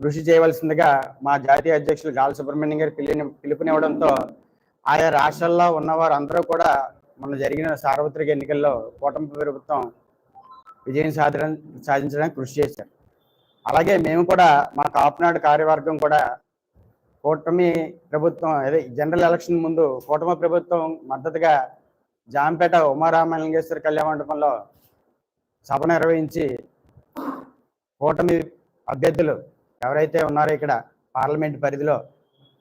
కృషి చేయవలసిందిగా మా జాతీయ అధ్యక్షులు గాల సుబ్రహ్మణ్యం గారు పిలిని పిలుపునివ్వడంతో ఆయా రాష్ట్రాల్లో ఉన్నవారు అందరూ కూడా మొన్న జరిగిన సార్వత్రిక ఎన్నికల్లో కూటమి ప్రభుత్వం విజయం సాధన సాధించడానికి కృషి చేశారు. అలాగే మేము కూడా మా కాపునాడు కార్యవర్గం కూడా కూటమి ప్రభుత్వం అదే జనరల్ ఎలక్షన్ ముందు కూటమి ప్రభుత్వం మద్దతుగా జాంపేట ఉమారామలింగేశ్వర కళ్యాణ మండపంలో సభ నిర్వహించి కూటమి అభ్యర్థులు ఎవరైతే ఉన్నారో ఇక్కడ పార్లమెంట్ పరిధిలో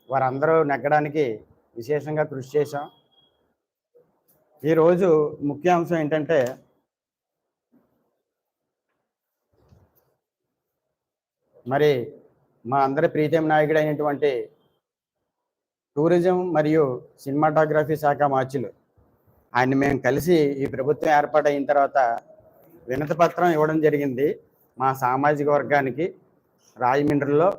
వారందరూ నెగ్గడానికి విశేషంగా కృషి చేశాం. ఈరోజు ముఖ్య అంశం ఏంటంటే మరి మా అందరి ప్రీతం నాయకుడు అయినటువంటి టూరిజం మరియు సినిమాటోగ్రఫీ శాఖ మార్చులు ఆయన మేము కలిసి ఈ ప్రభుత్వం ఏర్పాటు అయిన తర్వాత వినతి పత్రం ఇవ్వడం జరిగింది మా సామాజిక వర్గానికి. రాజమండ్రిలో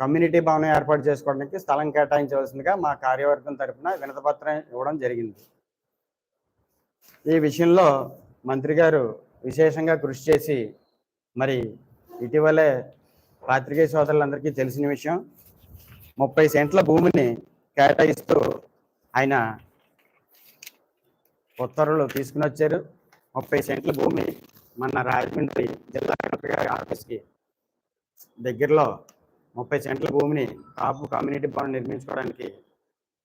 కమ్యూనిటీ భవనం ఏర్పాటు చేసుకోవడానికి స్థలం కేటాయించవలసిందిగా మా కార్యవర్గం తరపున వినతపత్రం ఇవ్వడం జరిగింది. ఈ విషయంలో మంత్రి గారు విశేషంగా కృషి చేసి మరి ఇటీవలే పాత్రికేయ సోదరులందరికీ తెలిసిన విషయం ముప్పై సెంట్ల భూమిని కేటాయిస్తూ ఆయన ఉత్తర్వులు తీసుకుని వచ్చారు. ముప్పై సెంట్ల భూమి మన రాజమండ్రి జిల్లా కలెక్టర్ గారి ఆఫీస్కి దగ్గరలో ముప్పై సెంట్ల భూమిని కాపు కమ్యూనిటీ భవన్ నిర్మించుకోవడానికి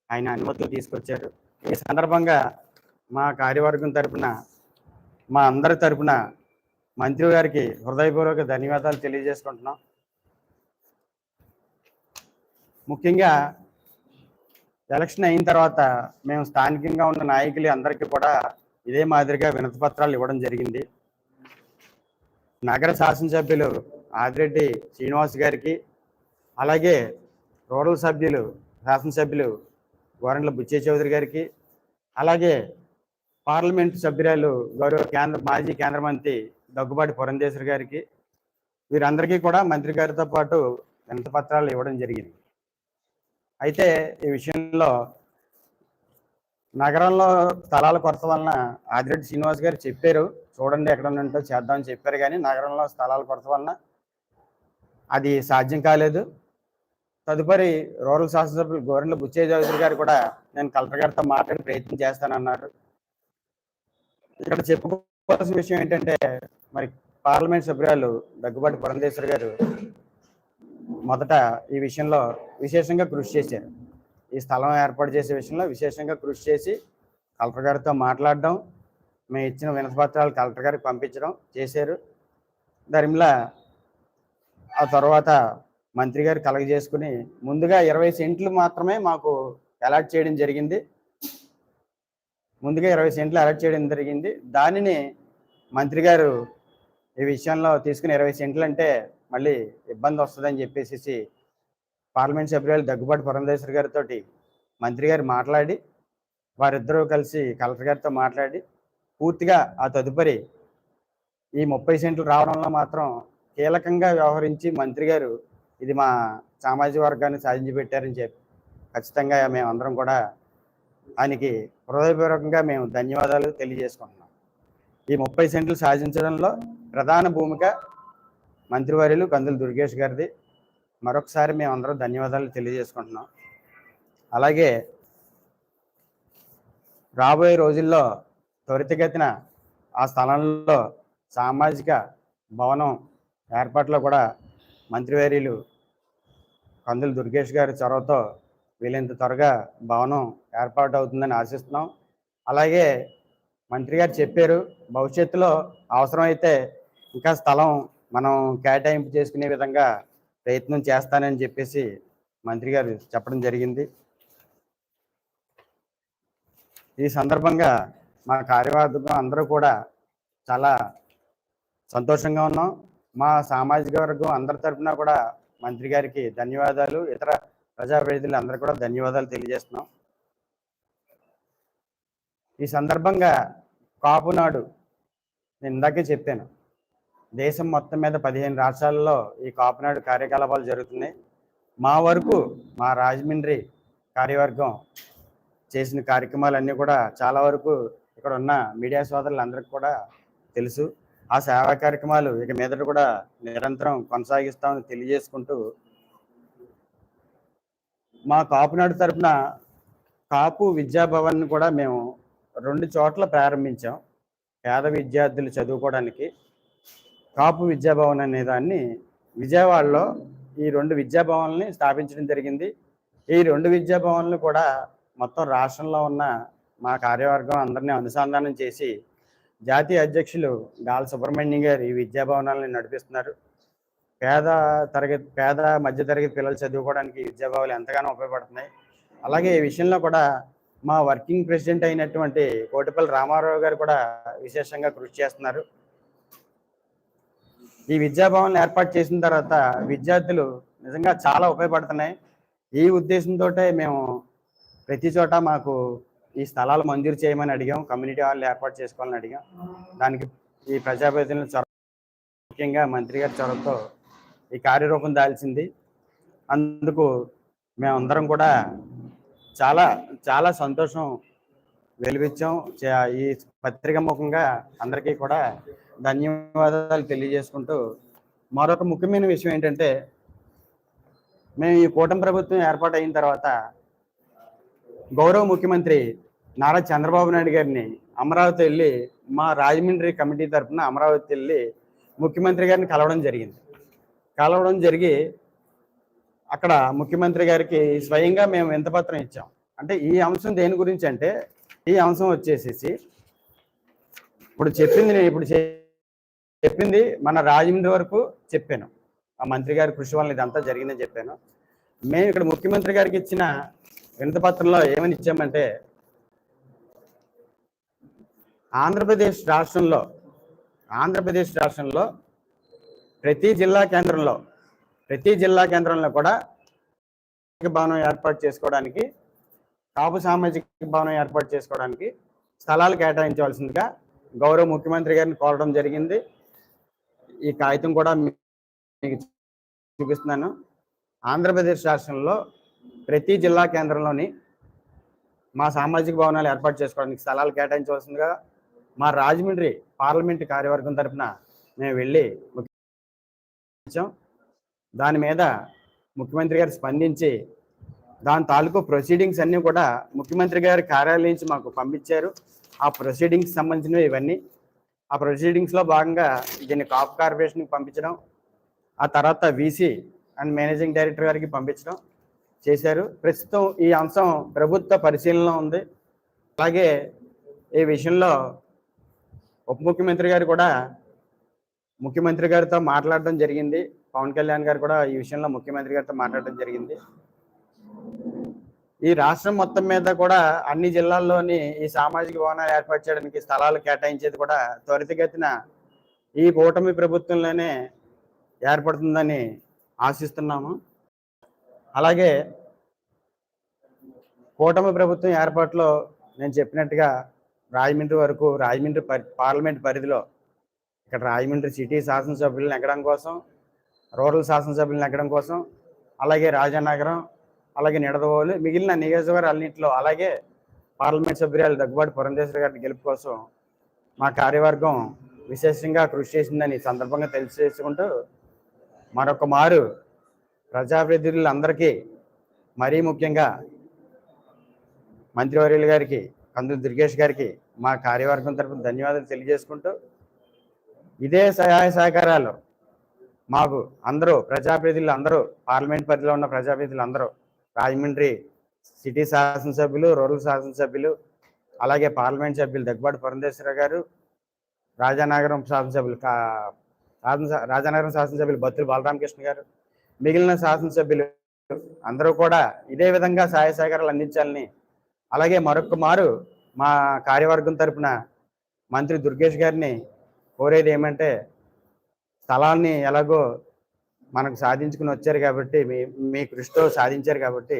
ఆయన అనుమతులు తీసుకొచ్చారు. ఈ సందర్భంగా మా కార్యవర్గం తరపున మా అందరి తరపున మంత్రి గారికి హృదయపూర్వక ధన్యవాదాలు తెలియజేసుకుంటున్నాం. ముఖ్యంగా ఎలక్షన్ అయిన తర్వాత మేము స్థానికంగా ఉన్న నాయకులు అందరికీ కూడా ఇదే మాదిరిగా వినతి పత్రాలు ఇవ్వడం జరిగింది. నగర శాసనసభ్యులు ఆదిరెడ్డి శ్రీనివాస్ గారికి అలాగే రూరల్ సభ్యులు శాసనసభ్యులు గోరంట్ల బుచ్చే చౌదరి గారికి అలాగే పార్లమెంట్ సభ్యురాలు గౌరవ కేంద్ర మాజీ కేంద్ర మంత్రి దగ్గుబాటి పురంధేశ్వరి గారికి వీరందరికీ కూడా మంత్రి గారితో పాటు వినతి పత్రాలు ఇవ్వడం జరిగింది. అయితే ఈ విషయంలో నగరంలో స్థలాల కొరత వలన ఆదిరెడ్డి శ్రీనివాస్ గారు చెప్పారు. చూడండి ఎక్కడ ఉంటో చేద్దామని చెప్పారు కానీ నగరంలో స్థలాల కొరత వలన అది సాధ్యం కాలేదు. తదుపరి రూరల్ శాసనసభ్యులు గోరెండ్ల బుచ్చయ్య చౌదరి గారు కూడా నేను కలెక్టర్ గారితో మాట్లాడి ప్రయత్నం చేస్తానన్నారు. ఇక్కడ చెప్పుకోవాల్సిన విషయం ఏంటంటే మరి పార్లమెంట్ సభ్యురాలు దగ్గుబాటి పురంధేశ్వర్ గారు మొదట ఈ విషయంలో విశేషంగా కృషి చేశారు. ఈ స్థలం ఏర్పాటు చేసే విషయంలో విశేషంగా కృషి చేసి కలెక్టర్ గారితో మాట్లాడడం మేము ఇచ్చిన వినతిపత్రాలు కలెక్టర్ గారికి పంపించడం చేశారు. దరిమిలా ఆ తర్వాత మంత్రి గారు కలగజేసుకుని ముందుగా ఇరవై సెంట్లు మాత్రమే మాకు అలాట్ చేయడం జరిగింది. ముందుగా ఇరవై సెంట్లు అలాట్ చేయడం జరిగింది. దానిని మంత్రి గారు ఈ విషయంలో తీసుకుని ఇరవై సెంట్లు అంటే మళ్ళీ ఇబ్బంది వస్తుందని చెప్పేసి పార్లమెంట్ సభ్యులు దగ్గుబాటు పురంధేశ్వరి గారితో మంత్రి గారు మాట్లాడి వారిద్దరూ కలిసి కలెక్టర్ గారితో మాట్లాడి పూర్తిగా ఆ తదుపరి ఈ ముప్పై సెంట్లు రావడంలో మాత్రం కీలకంగా వ్యవహరించి మంత్రి గారు ఇది మా సామాజిక వర్గాన్ని సాధించి పెట్టారని చెప్పి ఖచ్చితంగా మేమందరం కూడా ఆయనకి హృదయపూర్వకంగా మేము ధన్యవాదాలు తెలియజేసుకుంటున్నాం. ఈ ముప్పై సెంట్లు సాధించడంలో ప్రధాన భూమిక మంత్రివర్యులు కందుల దుర్గేష్ గారిది. మరొకసారి మేము అందరం ధన్యవాదాలు తెలియజేసుకుంటున్నాం. అలాగే రాబోయే రోజుల్లో త్వరితగతిన ఆ స్థలంలో సామాజిక భవనం ఏర్పాట్లో కూడా మంత్రివర్యులు కందులు దుర్గేష్ గారి చొరవతో వీలైనంత త్వరగా భవనం ఏర్పాటు అవుతుందని ఆశిస్తున్నాం. అలాగే మంత్రి గారు చెప్పారు భవిష్యత్తులో అవసరమైతే ఇంకా స్థలం మనం కేటాయింపు చేసుకునే విధంగా ప్రయత్నం చేస్తానని చెప్పేసి మంత్రి గారు చెప్పడం జరిగింది. ఈ సందర్భంగా మా కార్యవర్గం అందరూ కూడా చాలా సంతోషంగా ఉన్నాం. మా సామాజిక వర్గం అందరి తరఫున కూడా మంత్రి గారికి ధన్యవాదాలు. ఇతర ప్రజాప్రతినిధులు అందరూ కూడా ధన్యవాదాలు తెలియజేస్తున్నాం. ఈ సందర్భంగా కాపునాడు నేను ఇందాకే చెప్పాను. దేశం మొత్తం మీద పదిహేను రాష్ట్రాల్లో ఈ కాపునాడు కార్యకలాపాలు జరుగుతున్నాయి. మా వరకు మా రాజమండ్రి కార్యవర్గం చేసిన కార్యక్రమాలన్నీ కూడా చాలా వరకు ఇక్కడ ఉన్న మీడియా సోదరులందరికీ కూడా తెలుసు. ఆ సేవా కార్యక్రమాలు ఇక మీదట కూడా నిరంతరం కొనసాగిస్తామని తెలియజేసుకుంటూ మా కాపునాడు తరపున కాపు విద్యాభవన్ కూడా మేము రెండు చోట్ల ప్రారంభించాం. పేద విద్యార్థులు చదువుకోవడానికి కాపు విద్యాభవన్ అనే దాన్ని విజయవాడలో ఈ రెండు విద్యాభవన్లని స్థాపించడం జరిగింది. ఈ రెండు విద్యాభవన్లు కూడా మొత్తం రాష్ట్రంలో ఉన్న మా కార్యవర్గం అందరినీ అనుసంధానం చేసి జాతీయ అధ్యక్షులు గాల సుబ్రహ్మణ్యం గారు ఈ విద్యాభవనాలను నడిపిస్తున్నారు. పేద తరగతి పేద మధ్యతరగతి పిల్లలు చదువుకోవడానికి ఈ విద్యాభవనాలు ఎంతగానో ఉపయోగపడుతున్నాయి. అలాగే ఈ విషయంలో కూడా మా వర్కింగ్ ప్రెసిడెంట్ అయినటువంటి కోటిపల్లి రామారావు గారు కూడా విశేషంగా కృషి చేస్తున్నారు. ఈ విద్యాభవన్ ఏర్పాటు చేసిన తర్వాత విద్యార్థులు నిజంగా చాలా ఉపయోగపడుతున్నాయి. ఈ ఉద్దేశంతో మేము ప్రతి చోట మాకు ఈ స్థలాలు మంజూరు చేయమని అడిగాం. కమ్యూనిటీ హాల్ ఏర్పాటు చేసుకోవాలని అడిగాం. దానికి ఈ ప్రజాప్రతినిధుల చొరవ ముఖ్యంగా మంత్రి గారి చొరవతో ఈ కార్యరూపం దాల్చింది. అందుకు మేమందరం కూడా చాలా చాలా సంతోషం వెలిపించాం ఈ పత్రిక ముఖంగా అందరికీ కూడా ధన్యవాదాలు తెలియజేసుకుంటూ మరొక ముఖ్యమైన విషయం ఏంటంటే మేము ఈ కూటమి ప్రభుత్వం ఏర్పాటు అయిన తర్వాత గౌరవ ముఖ్యమంత్రి నారా చంద్రబాబు నాయుడు గారిని అమరావతి వెళ్ళి మా రాజమండ్రి కమిటీ తరఫున అమరావతి వెళ్ళి ముఖ్యమంత్రి గారిని కలవడం జరిగింది. కలవడం జరిగి అక్కడ ముఖ్యమంత్రి గారికి స్వయంగా మేము ఎంత పత్రం ఇచ్చాం? అంటే ఈ అంశం దేని గురించి అంటే ఈ అంశం వచ్చేసేసి ఇప్పుడు చెప్పింది నేను ఇప్పుడు చే- చెప్పింది మన రాజమండ్రి వరకు చెప్పాను. ఆ మంత్రి గారి కృషి వల్ల ఇదంతా జరిగిందని చెప్పాను. మేము ఇక్కడ ముఖ్యమంత్రి గారికి ఇచ్చిన వినతి పత్రంలో ఏమని ఇచ్చామంటే ఆంధ్రప్రదేశ్ రాష్ట్రంలో ఆంధ్రప్రదేశ్ రాష్ట్రంలో ప్రతి జిల్లా కేంద్రంలో ప్రతి జిల్లా కేంద్రంలో కూడా సామాజిక భవనం ఏర్పాటు చేసుకోవడానికి కాపు సామాజిక భవనం ఏర్పాటు చేసుకోవడానికి స్థలాలు కేటాయించవలసిందిగా గౌరవ ముఖ్యమంత్రి గారిని కోరడం జరిగింది. ఈ కాగితం కూడా మీకు చూపిస్తున్నాను. ఆంధ్రప్రదేశ్ రాష్ట్రంలో ప్రతి జిల్లా కేంద్రంలోని మా సామాజిక భవనాలు ఏర్పాటు చేసుకోవడానికి స్థలాలు కేటాయించవలసిందిగా మా రాజమండ్రి పార్లమెంట్ కార్యవర్గం తరపున మేము వెళ్ళి ముఖ్యం దాని మీద ముఖ్యమంత్రి గారు స్పందించి దాని తాలూకు ప్రొసీడింగ్స్ అన్నీ కూడా ముఖ్యమంత్రి గారి కార్యాలయం నుంచి మాకు పంపించారు. ఆ ప్రొసీడింగ్స్ సంబంధించినవి ఇవన్నీ. ఆ ప్రొసీడింగ్స్లో భాగంగా దీన్ని కాప్ కార్పొరేషన్కి పంపించడం ఆ తర్వాత వీసీ అండ్ మేనేజింగ్ డైరెక్టర్ గారికి పంపించడం చేశారు. ప్రస్తుతం ఈ అంశం ప్రభుత్వ పరిశీలనలో ఉంది. అలాగే ఈ విషయంలో ఉప ముఖ్యమంత్రి గారు కూడా ముఖ్యమంత్రి గారితో మాట్లాడడం జరిగింది. పవన్ కళ్యాణ్ గారు కూడా ఈ విషయంలో ముఖ్యమంత్రి గారితో మాట్లాడడం జరిగింది. ఈ రాష్ట్రం మొత్తం మీద కూడా అన్ని జిల్లాల్లోని ఈ సామాజిక భవనాలు ఏర్పాటు చేయడానికి స్థలాలు కేటాయించేది కూడా త్వరితగతిన ఈ కూటమి ప్రభుత్వంలోనే ఏర్పడుతుందని ఆశిస్తున్నాము. అలాగే కూటమి ప్రభుత్వం ఏర్పాటులో నేను చెప్పినట్టుగా రాజమండ్రి వరకు రాజమండ్రి పార్లమెంట్ పరిధిలో ఇక్కడ రాజమండ్రి సిటీ శాసనసభ్యులను ఎక్కడం కోసం రూరల్ శాసనసభ్యులను ఎక్కడం కోసం అలాగే రాజానగరం అలాగే నిడదవోలు మిగిలిన నియోజకవర్గాలన్నింటిలో అలాగే పార్లమెంట్ సభ్యురాలు దగ్గుబాటు పురంధేశ్వర గారి గెలుపు కోసం మా కార్యవర్గం విశేషంగా కృషి చేసిందని సందర్భంగా తెలియజేసుకుంటూ మరొక మారు ప్రజాప్రతినిధులందరికీ మరీ ముఖ్యంగా మంత్రివర్యులు గారికి కందులు దుర్గేష్ గారికి మా కార్యవర్గం తరపున ధన్యవాదాలు తెలియజేసుకుంటూ ఇదే సహాయ సహకారాలు మాకు అందరూ ప్రజాప్రతినిధులు అందరూ పార్లమెంట్ పరిధిలో ఉన్న ప్రజాప్రతినిధులు అందరూ రాజమండ్రి సిటీ శాసనసభ్యులు రూరల్ శాసనసభ్యులు అలాగే పార్లమెంట్ సభ్యులు దగ్గుబాటి పురంధేశ్వర గారు రాజానగరం శాసనసభ్యులు రాజానగరం శాసనసభ్యులు బత్తులు బాలరామకృష్ణ గారు మిగిలిన శాసనసభ్యులు అందరూ కూడా ఇదే విధంగా సహాయ సహకారాలు అందించాలని అలాగే మరొక మారు మా కార్యవర్గం తరపున మంత్రి దుర్గేష్ గారిని కోరేది ఏమంటే స్థలాన్ని ఎలాగో మనకు సాధించుకుని వచ్చారు కాబట్టి మీ మీ కృషితో సాధించారు కాబట్టి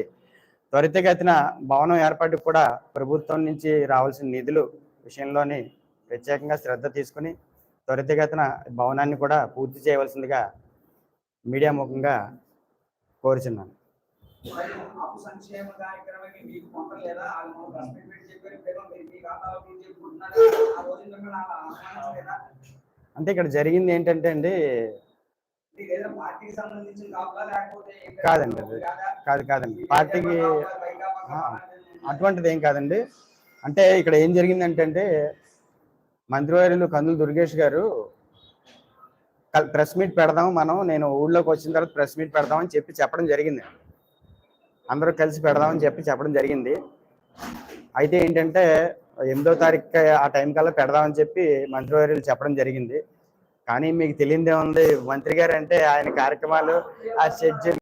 త్వరితగతిన భవనం ఏర్పాటుకు కూడా ప్రభుత్వం నుంచి రావాల్సిన నిధులు విషయంలోని ప్రత్యేకంగా శ్రద్ధ తీసుకుని త్వరితగతిన భవనాన్ని కూడా పూర్తి చేయవలసిందిగా మీడియా ముఖంగా కోరుచున్నాను. అంటే ఇక్కడ జరిగింది ఏంటంటే అండి? కాదండి అది. కాదా? కాదు కాదండి. పార్టీకి అటువంటిది ఏం కాదండి. అంటే ఇక్కడ ఏం జరిగిందంటే అంటే మంత్రివర్యులు కందులు దుర్గేష్ గారు ప్రెస్ మీట్ పెడదాం మనం నేను ఊళ్ళోకి వచ్చిన తర్వాత ప్రెస్ మీట్ పెడదామని చెప్పి చెప్పడం జరిగింది. అందరూ కలిసి పెడదామని చెప్పి చెప్పడం జరిగింది. అయితే ఏంటంటే ఎనిమిదో తారీఖు ఆ టైం కల్లా పెడదామని చెప్పి మంత్రివర్యులు చెప్పడం జరిగింది. కానీ మీకు తెలియదే ఉంది మంత్రి గారు అంటే ఆయన కార్యక్రమాలు ఆ షెడ్యూల్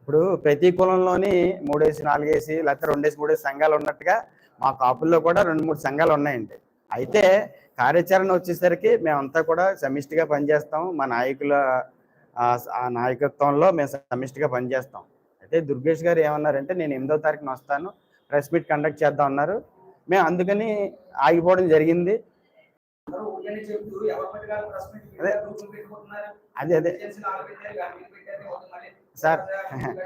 ఇప్పుడు ప్రతి కులంలోని మూడేసి నాలుగేసి లేకపోతే రెండేసి మూడేసి సంఘాలు ఉన్నట్టుగా మా కాపుల్లో కూడా రెండు మూడు సంఘాలు ఉన్నాయండి. అయితే కార్యాచరణ వచ్చేసరికి మేమంతా కూడా సమిష్టిగా పనిచేస్తాం. మా నాయకుల ఆ, నాయకత్వంలో మేము సమిష్టిగా పనిచేస్తాం. అయితే దుర్గేష్ గారు ఏమన్నారంటే నేను ఎనిమిదో తారీఖున వస్తాను. ప్రెస్ మీట్ కండక్ట్ చేద్దాం అన్నారు. మేము అందుకని ఆగిపోవడం జరిగింది. అదే. అదే అదే. సార్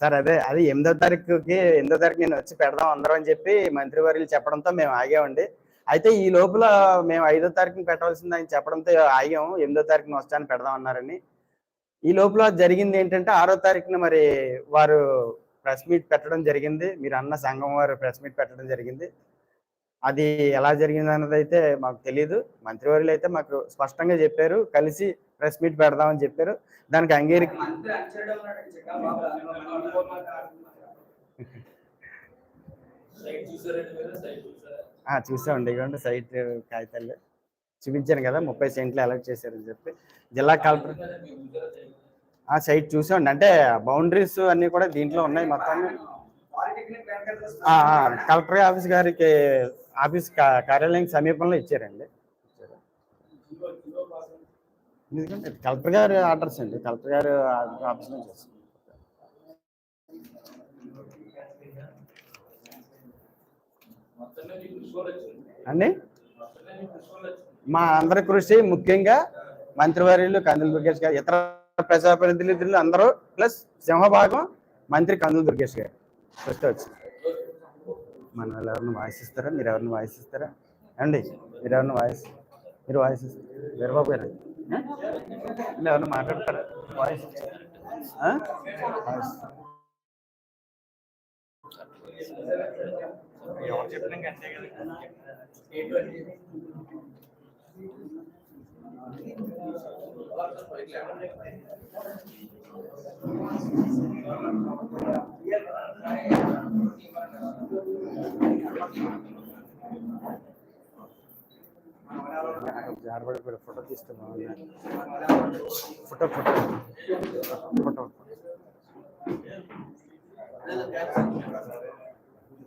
సార్ అదే అది ఎనిమిదో తారీఖుకి ఎనిమిదో తారీఖు నేను వచ్చి పెడదాం అందరం అని చెప్పి మంత్రివర్యులు చెప్పడంతో మేము ఆగామండి. అయితే ఈ లోపల మేము ఐదో తారీఖున పెట్టవలసింది అని చెప్పడంతో ఆగాము ఎనిమిదో తారీఖున వస్తాను పెడదాం అన్నారని. ఈ లోపల జరిగింది ఏంటంటే ఆరో తారీఖున మరి వారు ప్రెస్ మీట్ పెట్టడం జరిగింది. మీరు అన్న సంఘం వారు ప్రెస్ మీట్ పెట్టడం జరిగింది. అది ఎలా జరిగింది అన్నది అయితే మాకు తెలియదు మంత్రివర్యులు అయితే మాకు స్పష్టంగా చెప్పారు. కలిసి ప్రెస్ మీట్ పెడదామని చెప్పారు. దానికి అంగీరి. సైట్ చూసామండి. ఇవ్వండి సైట్ కాగితాలు. చూపించాను కదా ముప్పై సెంట్లు అలర్ట్ చేశారని చెప్పి. జిల్లా కలెక్టర్ సైట్ ఆ సైట్ చూసామండి. అంటే బౌండరీస్ అన్నీ కూడా దీంట్లో ఉన్నాయి మొత్తం కలెక్టర్ ఆఫీస్ గారికి ఆఫీస్ కార్యాలయం సమీపంలో ఇచ్చారండి. ఎందుకంటే కలెక్టర్ గారి ఆర్డర్స్ అండి. కలెక్టర్ గారు ఆఫీస్ నుంచి అండి? మా అందరి కృషి ముఖ్యంగా మంత్రివర్యులు కందులు దుర్గేష్ గారు ఇతర ప్రజాప్రతినిధులు అందరూ ప్లస్ సింహభాగం మంత్రి కందులు దుర్గేష్ గారు. ఫస్ట్ వచ్చి. మన వాళ్ళు ఎవరిని వాయిస్తారా మీరు ఎవరిని వాయిస్తారా అండి మీరు ఎవరిని వాయిస్ మీరు వాయిస్ వీరబాబు గారు. ఎవరిని మాట్లాడతారా? వాయిస్ వాయిస్ ఎవరు చెప్పినా అంతే కదా జారబడి ఫోటో తీస్తే బాగుంది ఫోటో ఫోటో ఫోటో